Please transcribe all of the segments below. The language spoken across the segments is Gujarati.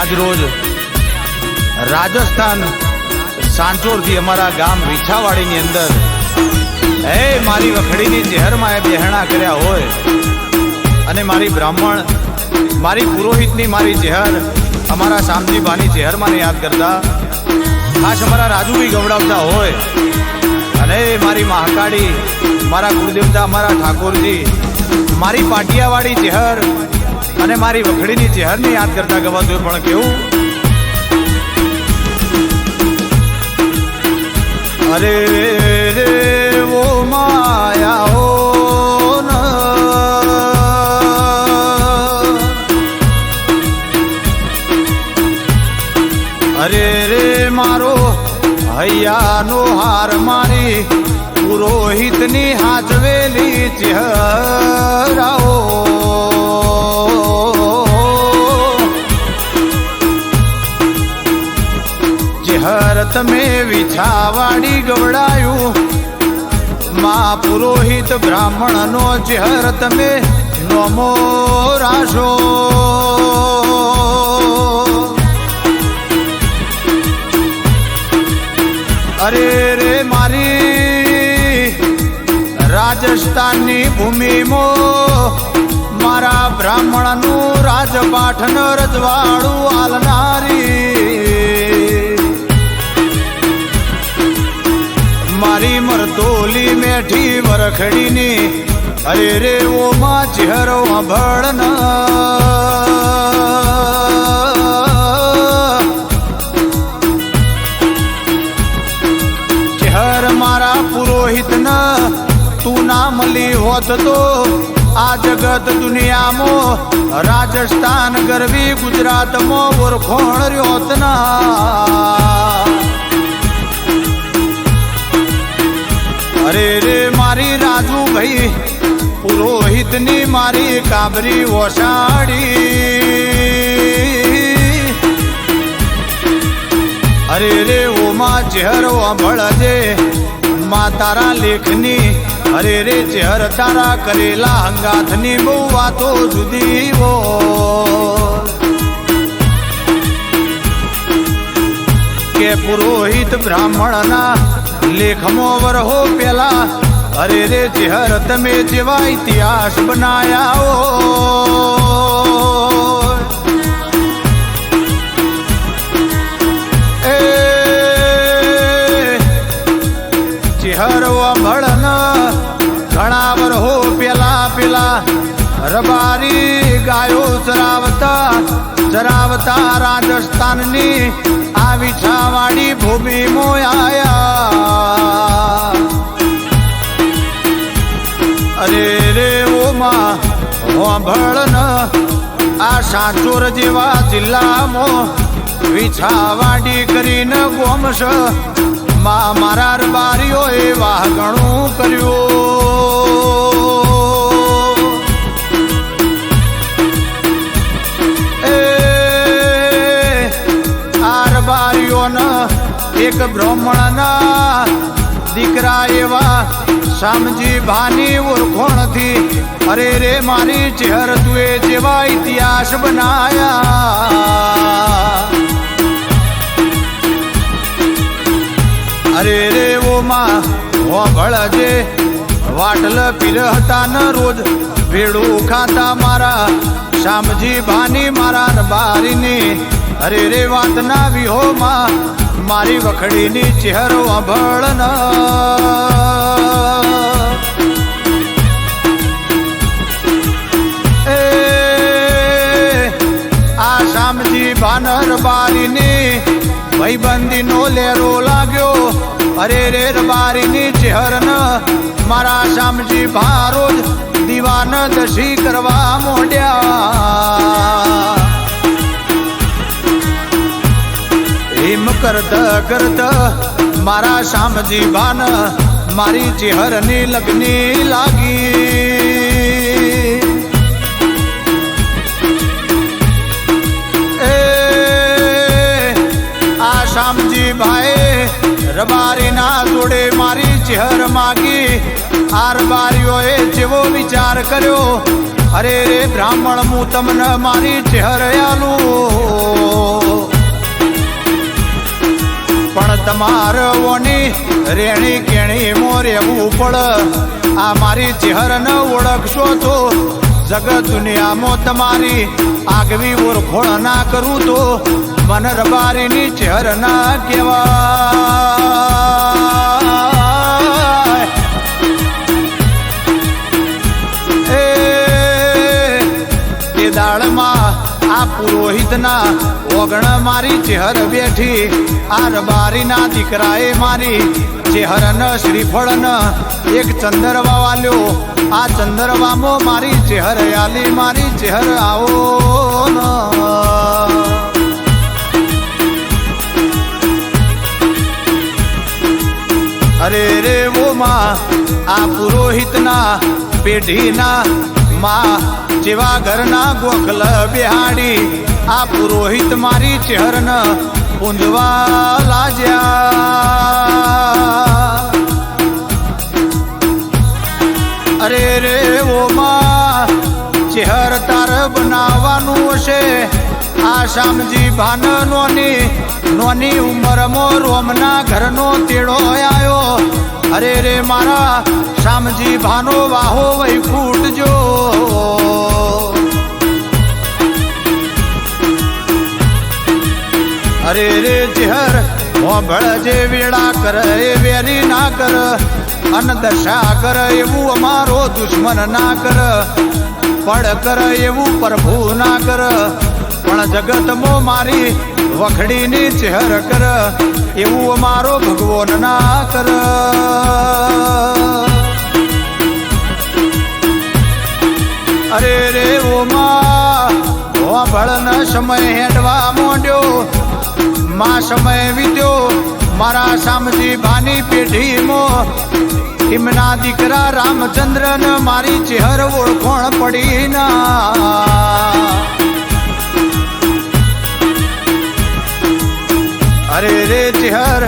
આજરોજ રાજસ્થાન સાંચોરથી અમારા ગામ વિછાવાડીની અંદર, હે મારી વખડીની ચહેરમાં એ બેહણા કર્યા હોય, અને મારી બ્રાહ્મણ, મારી પુરોહિતની મારી ચહેર, અમારા શામજીભાની ચહેરમાંને યાદ કરતા, ખાસ અમારા રાજુભાઈ ગવડાવતા હોય, અને મારી મહાકાળી, મારા ગુરુદેવતા મારા ઠાકોરજી, મારી પાટિયાવાળી ચહેર અને મારી વખડીની ચહેરને યાદ કરતા ગવાતું પણ કેવું? અરે રે ઓ માયા હો અરે રે મારો હૈયાનો હાર મારી પુરોહિતની હાજવેલી ચહેરાઓ. ચહેર તમે વિછાવાડી ગવડાયું. મા પુરોહિત બ્રાહ્મણનો ચહેર તમે નમો રાશો અરે રે મારી રાજસ્થાનની ભૂમિમાં, મારા બ્રાહ્મણનું રાજપાઠન રજવાડું આલનારી. મરતોલી મેઠી વરખડીની, અરે રે ઓમાં ચહેરો ભળના ચહેર મારા પુરોહિત ન તું ના લી હોત તો આ જગત દુનિયામાં રાજસ્થાન ગરવી ગુજરાતમાં ઓળખોણ રહ્યોત અરે રે મારી રાજુ ભાઈ પુરોહિતની મારી કાબરી ઓસાડી. અરે રે ઓમાં ચહેરો અભળજે મા તારા લેખની, અરે રે ચહેર તારા કરેલા હંગાથની બહુ વાતો જુદી વો કે પુરોહિત બ્રાહ્મણના લેખમાં વરહો પેલા. અરે રે ચહેર તમે જેવા ઇતિહાસ બનાયા એ ચહેરો અભળન ઘણા વરહો પેલા પેલા રબારી ચરાવતા રાજસ્થાનની આ વિછાવાડી ભૂમિ મોયા અરે રે ઓમાં હોંભળન, આ સાચોર જેવા જિલ્લામાં વિછાવાડી કરીને ગોમશ. મા, મારા બારીઓએ વાહ ઘણું કર્યું. એક બ્રાહ્મણના દીકરા એવા શામજી ભાની ઓળખોણથી, અરે રે મારી ચહેર તુએ જેવા ઇતિહાસ બનાયા. અરે રે ઓમાં હોભળજે વાટલ પીરહતા ન રોજ ભેડું ખાતા મારા શામજી ભાની મારા બારીની અરે રે વાતના વિહોમાં મારી વખડીની ચહેરો અભળના. એ, આ શામજી ભાનર બારીની ભાઈબંધીનો લેરો લાગ્યો. અરે રે બારીની ચહેરન, મારા શામજી ભારો દીવાન દશી કરવા મોડ્યા? હિમ કરતા કરતા મારા શામજી ભાન મારી ચેહરની લગ્ની લાગી. એ, આ શામજી ભાઈ રબારીના જોડે મારી ચેહર માગી. આર બારીઓએ જેવો વિચાર કર્યો. અરે રે બ્રાહ્મણ, હું તમને મારી ચહેર પણ તમારઓની રેણી કેણી મો રહેવું પડ આ મારી ચહેર ન ઓળખશો તો જગત દુનિયામાં તમારી આગવી ઓળખોળ ના કરું તો મન રબારીની ચહેર ના કહેવાય. એ દાળમાં આ પુરોહિતના ઓગણ મારી, ચેહર બેઠી આ રબારીના દીકરાએ મારી. ચેહરન શ્રીફળન એક ચંદરવા વાલ્યો, આ ચંદરવામાં મારી, ચેહર આલી મારી, ચેહર આવો અરે રે વો માં, આ પુરોહિતના પેઢીના માં, જેવા ઘરના ગોખલ બિહાડી આ પુરોહિત મારી ચહેરન પૂંજવા લાજ્યા. અરે રે ઓ ચહેર તાર બનાવવાનું હશે. આ શામજી ભાન નોની નોની ઉંમરમાં રોમના ઘરનો તેડો આવ્યો અરે રે મારા શામજી ભાનો વાહો વહી ફૂટજો. અરે રે જેહર ભોંભળ જે વેળા કર, એ વેરી ના કર. અન દશા કર એવું અમારો દુશ્મન ના કર. પડ કર એવું પ્રભુ ના કર. પણ જગતમાં મારી વખડીની ચહેર કર, એવું અમારો ભગવાન ના કર. અરે રે ઓમાં હોંભળ સમય હેડવા મોડ્યો, માં સમય વીત્યો, મારા શામજી ભાની પેઢીમાં. એમના દીકરા રામચંદ્ર ને મારી ચહેર ઓળખોણ પડી ના. અરે રે ચિહર,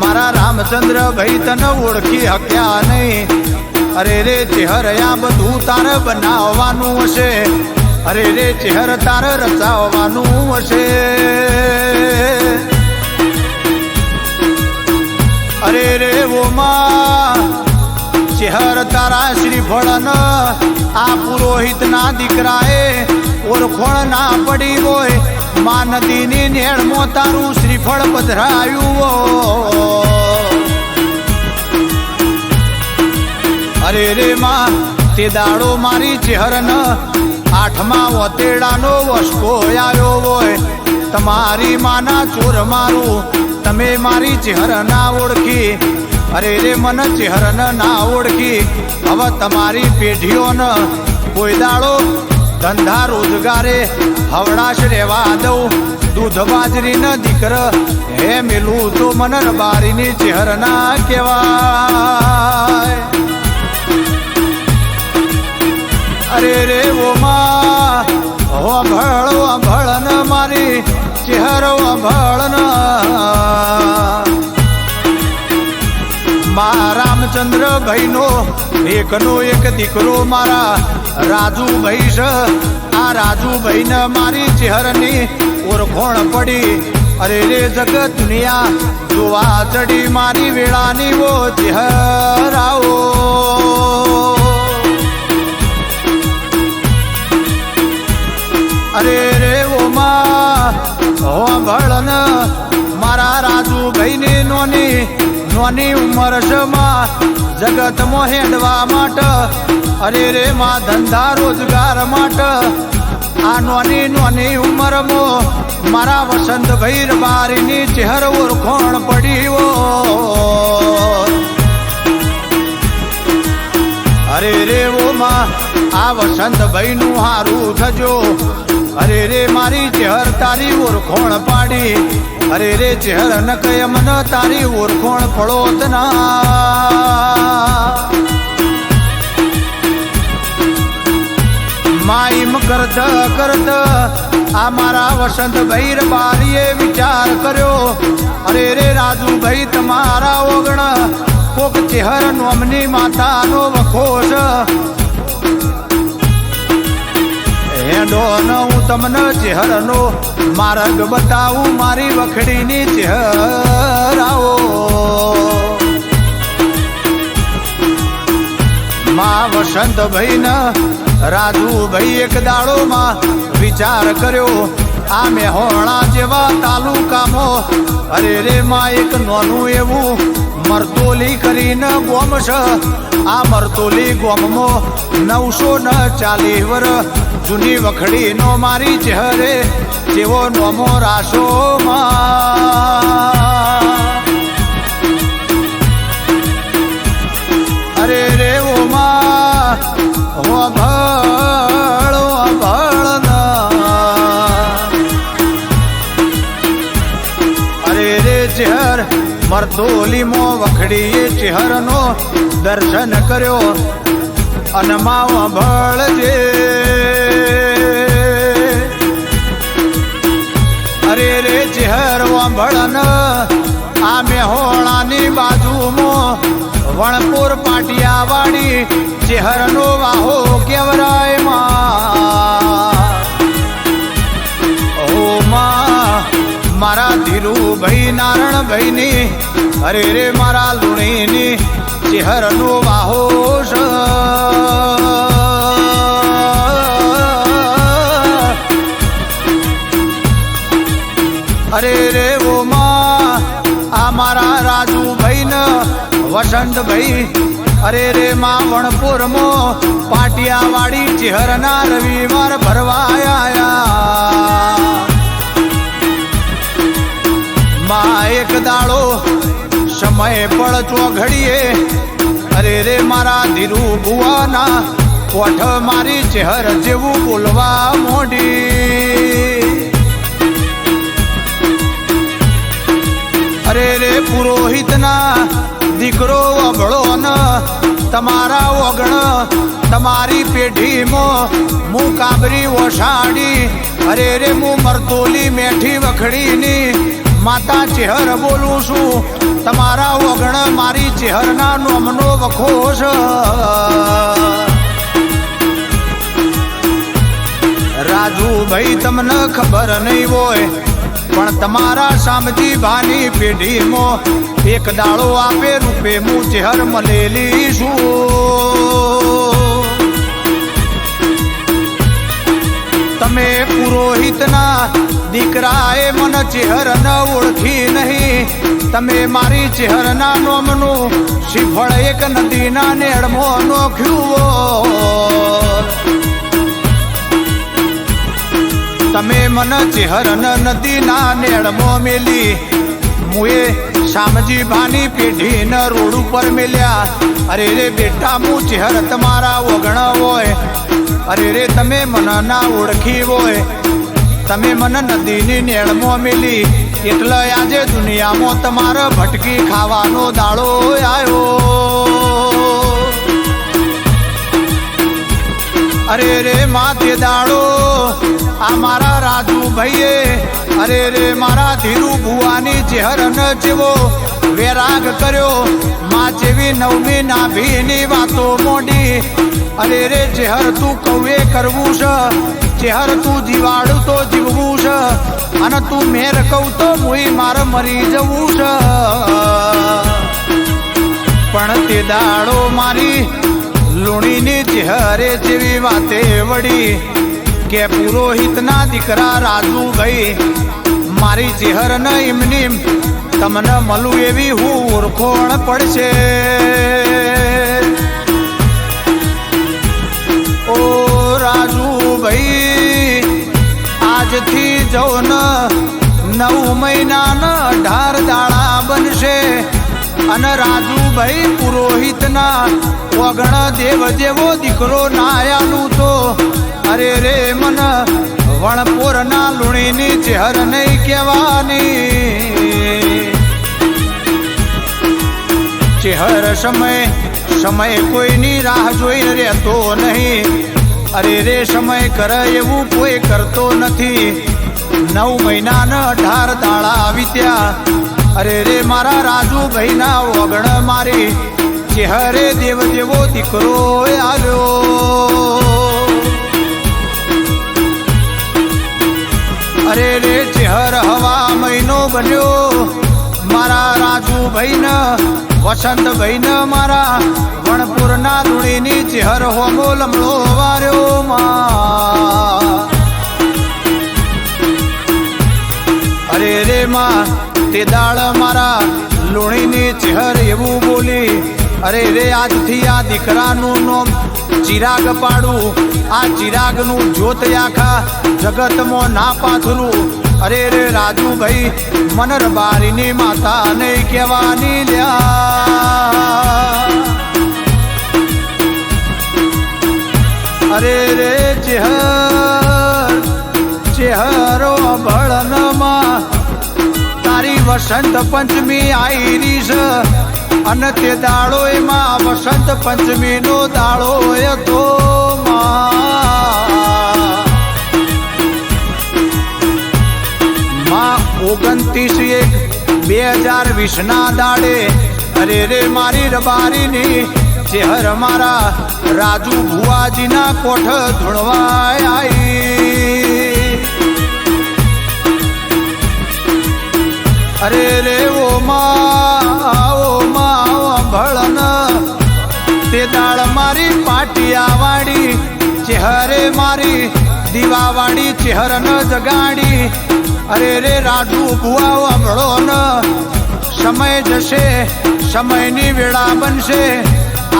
મારા રામચંદ્ર ભાઈ તને ઓળખી હક્યા નહીં. અરે રે ચિહર, આ બધું તારે બનાવવાનું હશે. અરે રે ચિહર, તારે રચાવવાનું હશે. અરે રે ઓ ચિહર ચહેર તારા શ્રીફળન, આ પુરોહિતના દીકરાએ ઓળખોણ ના પડી હોય. મા નદીની નેળમાં તારું શ્રીફળ પધરાયું અરે રે માં, તે દાડો મારી ચહેરન આઠમા વતેડાનો વસકો આવ્યો હોય. તમારી માના ચોર મારું, તમે મારી ચહેર ના ઓળખી. અરે રે મન ચહેર ના ઓળખી. હવે તમારી પેઢીઓને કોઈ દાડો ધંધા રોજગારે હવડાશ રહેવા દઉં. દૂધ બાજરી ન દીકર, હે મેલું તો મનન બારીની ચહેર ના કહેવાય. અરે રે ઓ માં હોંભળ હોંભળ ન મારી ચહેરો હોંભળ ન. મા રામચંદ્ર ભાઈનો એકનો એક દીકરો મારા રાજુભાઈ છે આ રાજુભાઈ ને મારી ચહેરની ઓળખોણ પડી અરે રે જગત દુનિયા જોવા ચડી મારી વેળાની વો ચહેરાઓ અરે રે ઓ માં હોંભળન મારા રાજુભાઈ ની નોની નોની ઉંમરમાં જગત હેડવા માટે. અરે રે માં, ધંધા રોજગાર માટે. આ નોની નોની ઉંમરમાં મારા વસંતભાઈ રબારીની ચહેર ઓળખોણ પડી અરે રે ઓ માં, આ વસંતભાઈ નું હારું થજો. અરે રે મારી ચહેર તારી ઓળખોણ પાડી. અરે રે ચહેર ન કયમ ન તારી ઓળખોણ પડોત ના. માઈમ કરત કરત આ મારા વસંત ભૈર બારીએ વિચાર કર્યો. અરે રે રાજુભાઈ તમારા ઓગણ કોક ચહેર નોમની માતાનો વખોશ. હેડો ન હું તમને ચહેરનો માર્ગ બતાવું, મારી વખડીની ચહેરાઓ. માં વસંતભાઈ ન રાજુભાઈ એક દાડોમાં વિચાર કર્યો, આ મેહોણા જેવા તાલુકામાં અરે રે માં, એક નાનું એવું મરતોલી કરીને ગોમ છે. આ મરતોલી ગોમમાં નવસો ન ચાલી વર જૂની વખડી નો મારી ચહેરે જેવો નોમો રાસો અરે રે ઓ હો ભળ અરે રે ચહેર મરતોલીમો વખડીએ ચહેરનો દર્શન કર્યો. અને માવ ભળજે અરે રે ચહેર વાંભળન આ મેહોણાની બાજુમાં વણપુર પાટિયાવાડી ચહેરનો વાહો કેવરાયમાં, મારા ધીરુભાઈ નારણભાઈની, અરે રે મારા લુણીની ચહેરનો વાહો વસંતભાઈ અરે રે માં વણપુરમાં પાટિયાવાડી ચહેરના રવિવાર ભરવા આયા. માં એક દાડો સમય પડચો ઘડીએ અરે રે મારા ધીરુ બુવાના, કોઠ મારી ચહેર જેવું બોલવા મોઢી તમારા ઓગણ, તમારી પેઢીમાં હું કાબરી ઓછાડી અરે રે હું મરતોલી મેઠી વખડીની. માતા ચેહર બોલું છું, તમારા ઓગણ મારી ચેહરના નોમનો વખો છે રાજુભાઈ, તમને ખબર નહીં હોય પણ તમારા સામજી ભાની પેઢીમાં એક દાળો આપે રૂપે હું ચહેર મળેલી છું. તમે પુરોહિતના દીકરાએ મન ચહેર ન ઓળખી નહીં. તમે મારી ચહેરના નોમનું શ્રીફળ એક નદીના નેડમાં નોખ્યું તમે મન ચેહરન નદીના નેડમાં મેલી. મુએ શામજી ભાની પેઢી ન રોડ ઉપર મેલ્યા. અરે રે બેટા હું ચેહર તમારા ઓગણ હોય. અરે રે, તમે મન ના ઓળખી હોય. તમે મન નદીની નેળમો મેલી. એટલે આજે દુનિયામાં તમારો ભટકી ખાવાનો દાડો આવ્યો અરે રે માથે દાડો, આ મારા રાજુ ભાઈએ અરે રે મારા ધીરુ ભુવાની ચહેરન જેવો વેરાગ કર્યો. માં જેવી નવમી નાભીની વાતો મોડી, અરે રે ચહેર તું કવે કરવું છે? ચહેર તું જીવાડું તો જીવવું છે? અને તું મેર કહું તો મુઈ મારે મરી જવું છે. પણ તે દાડો મારી લુણીની ચહેરે જેવી વાતે વળી કે પુરોહિતના દીકરા રાજુ ગઈ. મારી ચહેર ન એમની તમને મળું એવી હું ઓળખોણ પડશે. ઓ રાજુ ભાઈ, આજથી જૌન નવ મહિનાના અઢાર દાડા બનશે. અને રાજુભાઈ પુરોહિતના ઓગણ દેવ જેવો દીકરો નાયાનું તો અરે રે મન વણપોરના લુણીની ચહેર નહીં કહેવાની. ચહેર સમય સમય કોઈની રાહ જોઈ રહેતો નહીં. અરે રે સમય કરે એવું કોઈ કરતો નથી. નવ મહિનાના અઢાર દાડા વીત્યા અરે રે મારા રાજુભાઈના ઓગણ મારી. ચહેરે દેવ જેવો દીકરો આવ્યો. અરે રે ચેહર હવા મહિનો બન્યો. મારા રાજુભાઈ ને વસંતભાઈ ને મારા, વણપુરના ધૂળીની ચેહર હોમો લમણો વાર્યો માં. અરે રે માં તે દાળ મારા લુણીને ચહેર એવું બોલી, અરે રે, આજથી આ દીકરાનું નોમ ચિરાગ પાડું. આ ચિરાગનું જોત આખા જગતમાં ના પાથરું અરે રે રાજુભાઈ મનર બારીની માતા નહીં કહેવાની લ્યા. અરે રે, ચેહર વસંત પંચમી આઈરી છે અને તે દાડો એમાં વસંત પંચમી નો દાડો હતો ઓગણત્રીસ એક બે હજાર વીસ ના દાડે, અરે રે મારી રબારીની ચેહર મારા રાજુ ભુવાજીના કોઠ ધૂણવાય આઈ. મારી પાટિયાવાડી, ચહેરે મારી દીવાવાળી ચેહર ન જગાડી. અરે રે રાજુ ભુવા હમળો ન સમય જશે, સમયની વેળા બનશે.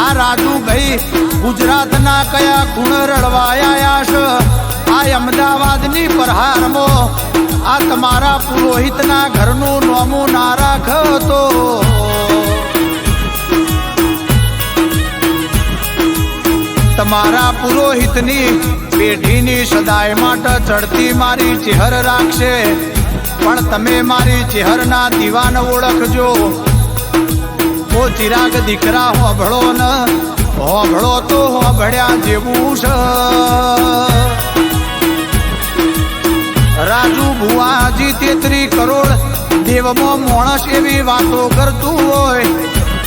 આ રાજુ ભાઈ ગુજરાતના કયા ખૂણ રળવાયા છે આ અમદાવાદની પ્રહારમાં, આ તમારા પુરોહિતના ઘરનું નોમું ના રાખતો તમારા પુરોહિતની પેઢીની સદાય માટે ચડતી મારી ચેહર રાખશે. પણ તમે મારી ચેહરના દીવાન ઓળખજો. ઓ ચિરાગ દીકરા હોભળો ન. હોભળો તો હોભળ્યા જેવું છે. રાજુ ભુવાજી તેત્રી કરોડ દેવમાં માણસ એવી વાતો કરતું હોય.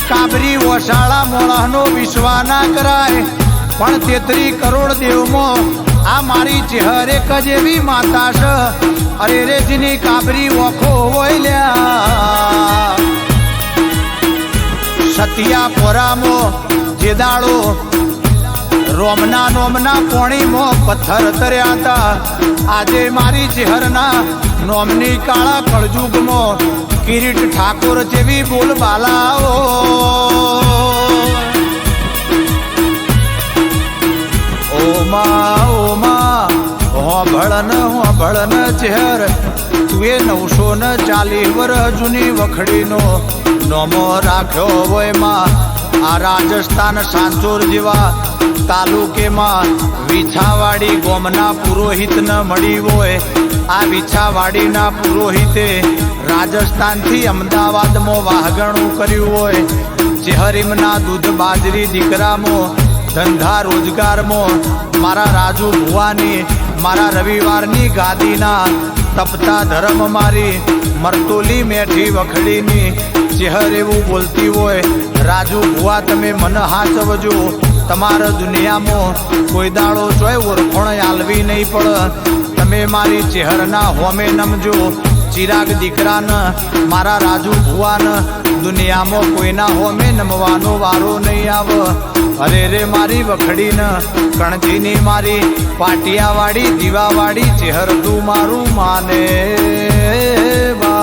કાબરી વસાળા મોણસનો વિશ્વા ના કરાય. પણ તેત્રી કરોડ દેવમાં આ મારી ચેહર એક જ એવી માતા છે. અરે રે જેની કાબરી ઓખો હોય લ્યા. સતિયા પોરામો જે દાડો રોમના નોમના પોણીમાં પથ્થર તર્યા હતા. આજે મારી ચહેરના નોમની કાળા કળજુગમાં કિરીટ ઠાકોર જેવી બોલ માં ઓ માં હોભળન હોભળન ચહેર તું નવસો ને ચાલી વર્ષ જૂની વખડીનો નોમો રાખ્યો હોયમાં. આ રાજસ્થાન સાંચોર જેવા તાલુકેમાં વિછાવાડી ગોમના પુરોહિત ન મળી હોય. આ વિછાવાડીના પુરોહિતે રાજસ્થાનથી અમદાવાદમાં વાહગણું કર્યું હોય. ચેહરીમના દૂધ બાજરી દીકરામાં ધંધા રોજગારમાં મારા રાજુ ભુવાની, મારા રવિવારની ગાદીના તપતા ધર્મ મારી, મરતોલી મેઠી વખડીની ચેહર એવું બોલતી હોય, રાજુ ભુવા તમે મન હાચવજો તમારા દુનિયામાં કોઈ દાડો જોય ઓળખોણ આલવી નહીં પડ. તમે મારી ચેહરના હોમે નમજો, ચિરાગ દીકરાન, મારા રાજુ ભુવાન દુનિયામાં કોઈના હોમે નમવાનો વારો નહીં આવ. અરે રે મારી વખડીન, કણજીની મારી, પાટિયાવાળી, દીવાવાળી, ચેહર તું મારું માને. બા